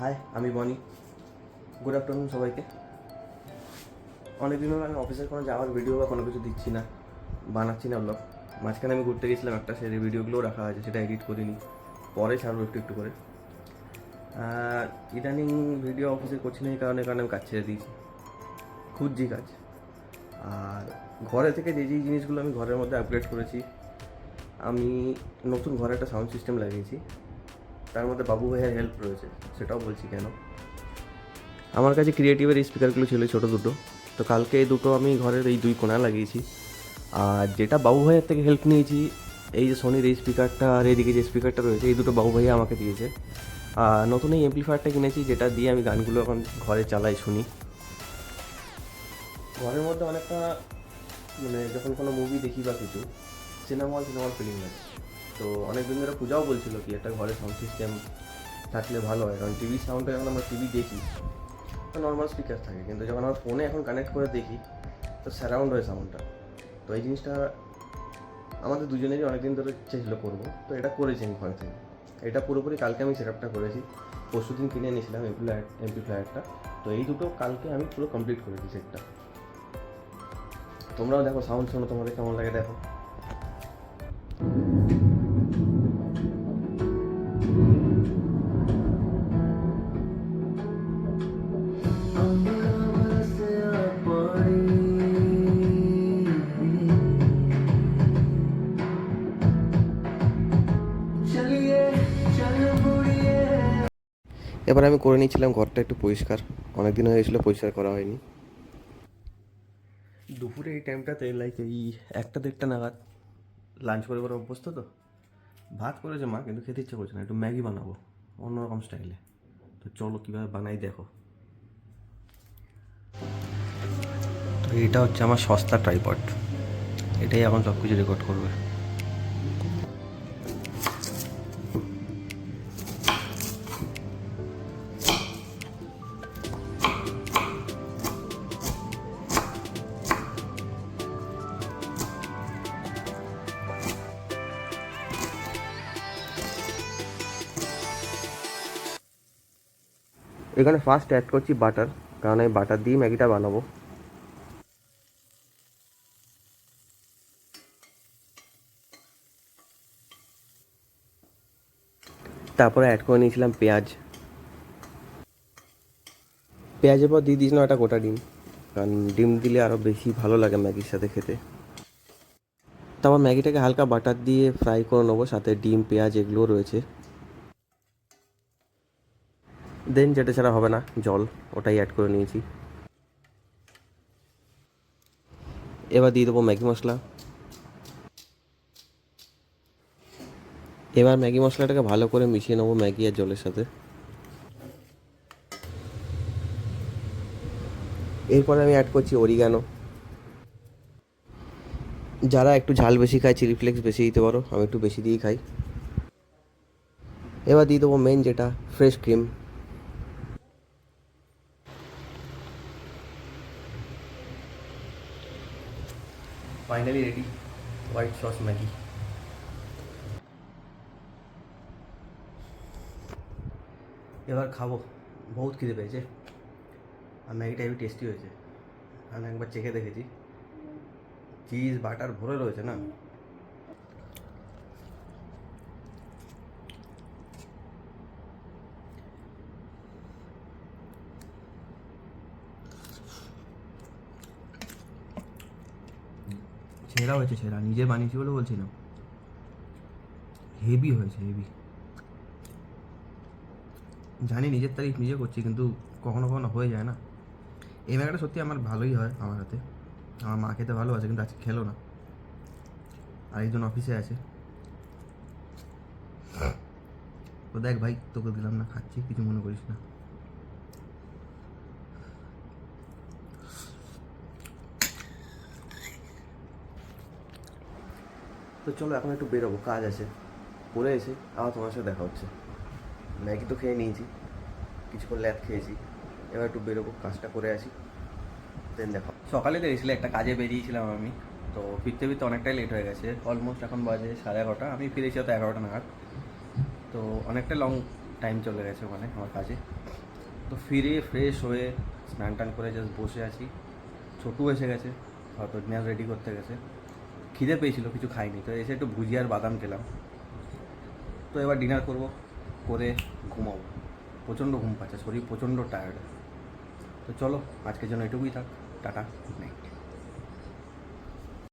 High আমি বনি। Good afternoon সবাইকে। অনেকদিন হলো আমি অফিসের কোনো যাওয়ার ভিডিও বা কোনো কিছু দিচ্ছি না, বানাচ্ছি না ব্লগ মাঝখানে আমি ঘুরতে গেছিলাম, একটা সেই ভিডিওগুলোও রাখা আছে সেটা এডিট করিনি। পরে ছাড়বো একটু একটু করে। আর ইদানিং ভিডিও অফিসে করছি না এই কারণে কারণে আমি কাজ ছেড়ে দিয়েছি। খুঁজছি কাজ। আর ঘরে থেকে যে যেই জিনিসগুলো আমি ঘরের মধ্যে আপগ্রেড করেছি, আমি নতুন ঘরে একটা সাউন্ড সিস্টেম লাগিয়েছি। তার মধ্যে বাবু ভাইয়ের হেল্প রয়েছে সেটাও বলছি কেন? আমার কাছে ক্রিয়েটিভের স্পিকারগুলো ছিল ছোটো দুটো। তো কালকে এই দুটো আমি ঘরের এই দুই কোণা লাগিয়েছি। আর যেটা বাবু ভাইয়ের থেকে হেল্প নিয়েছি এই যে সোনির এই স্পিকারটা আর এইদিকে যে স্পিকারটা রয়েছে এই দুটো বাবু ভাইয়া আমাকে দিয়েছে। আর নতুন এই এমপ্লিফায়ারটা কিনেছি যেটা দিয়ে আমি গানগুলো এখন ঘরে চালাই শুনি। ঘরের মধ্যে অনেকটা মানে যখন কোনো মুভি দেখি বা কিছু সিনেমা হল সিনেমার ফিলিং লাগে। তো অনেক দিন ধরে পূজাও বলছিল কি একটা ঘরে সাউন্ড সিস্টেম থাকলে ভালো হয়। কারণ টিভি সাউন্ডটা যখন আমরা টিভি দেখি। তো নর্মাল স্পিকার থাকে। কিন্তু যখন আমার ফোনে এখন কানেক্ট করে দেখি, তো সারাউন্ড হয় সাউন্ডটা তো এই জিনিসটা আমাদের দুজনেরই অনেকদিন ধরে ইচ্ছে ছিল করব। তো এটা করেছি আমি ঘরে থেকে। এটা পুরোপুরি কালকে আমি সেট আপটা করেছি পরশু দিন কিনে নিয়েছিলাম এমপ্লয়ার এমপ্লিফায়ারটা তো এই দুটো কালকে আমি পুরো কমপ্লিট করেছি সেটটা তোমরাও দেখো সাউন্ড শোনো, তোমাদের কেমন লাগে দেখো। এবার আমি করে নিয়েছিলাম, ঘরটা একটু পরিষ্কার। অনেকদিন হয়ে গেছিল, পরিষ্কার করা হয়নি। দুপুরে এই টাইমটাতে লাইক এই একটা দেড়টা নাগাদ লাঞ্চ করে করে অভ্যস্ত তো। ভাত করেছে মা, কিন্তু খেতে ইচ্ছে করছে না, একটু ম্যাগি বানাবো, অন্যরকম স্টাইলে তো চলো কীভাবে বানাই দেখো। তো এটা হচ্ছে আমার সস্তা ট্রাইপড এটাই এখন সব কিছু রেকর্ড করবে। এখানে ফার্স্ট অ্যাড করছি বাটার কারণ আমি বাটার দিয়ে ম্যাগিটা বানাবো। তারপরে অ্যাড করে নিয়েছিলাম পেঁয়াজ। পেঁয়াজের পর দিয়ে দিয়েছিলাম একটা গোটা ডিম, কারণ ডিম দিলে আরও বেশি ভালো লাগে ম্যাগির সাথে খেতে। তারপর ম্যাগিটাকে হালকা বাটার দিয়ে ফ্রাই করে নেব, সাথে ডিম, পেঁয়াজ এগুলো রয়েছে। দেন যেটা ছাড়া হবে না, জল, ওটাই অ্যাড করে নিয়েছি। এবার দিয়ে দেবো ম্যাগি মশলা। এবার ম্যাগি মশলাটাকে ভালো করে মিশিয়ে নেব ম্যাগি আর জলের সাথে। এরপরে আমি অ্যাড করছি অরিগানো যারা একটু ঝাল বেশি খায় চিলি ফ্লেক্স বেশি দিতে পারো, আমি একটু বেশি দিয়েই খাই। এবার দিয়ে দেবো মেন যেটা fresh cream finally ready white sauce Maggi এবার খাব বহুত খিদে পেয়েছে আর ম্যাগিটা হেবি টেস্টি হয়েছে আমি একবার চেখে দেখেছি চিজ বাটার ভরে রয়েছে না ছেঁড়া হয়েছে ছেঁড়া, নিজে বানিয়েছি বলে বলছিলাম। হেভি হয়েছে হেভি জানি নিজের তারিখ নিজে করছি, কিন্তু কখনো কখনো হয়ে যায় না। এই ম্যাগিটা সত্যি আমার ভালোই হয় আমার হাতে। আমার মা খেতে ভালো আছে কিন্তু আজকে খেলো না। আরেকজন অফিসে আছে। তো দেখ ভাই, তোকে দিলাম না, খাচ্ছি, কিছু মনে করিস না। তো চলো, এখন একটু বেরোবো, কাজ আছে। করে এসে আবার তোমার সাথে দেখা হচ্ছে। ম্যাগি তো খেয়ে নিয়েছি, কিছুক্ষণ ল্যাদ খেয়েছি। এবার একটু বেরোবো, কাজটা করে আসি দেন দেখো সকালে বেরিয়েছিল একটা কাজে বেরিয়েছিলাম আমি। তো ফিরতে ফিরতে অনেকটাই লেট হয়ে গেছে অলমোস্ট এখন বাজে সাড়ে এগারোটা। আমি ফিরেছি হয়তো এগারোটা নাগাদ। তো অনেকটা লং টাইম চলে গেছে ওখানে, আমার কাজে। তো ফিরে ফ্রেশ হয়ে স্নান টান করে জাস্ট বসে আছি। ছোটু এসে গেছে, হয়তো ডিনার রেডি করতে গেছে। খিদে পেয়েছিল, কিছু খাইনি। তো এসে একটু ভুজিয়ার বাদাম খেলাম। তো এবার ডিনার করব, করে ঘুমাবো। প্রচণ্ড ঘুম পাচ্ছে, শরীর প্রচণ্ড টায়ার্ড তো চলো, আজকের জন্য এটুকুই থাক। Tata good night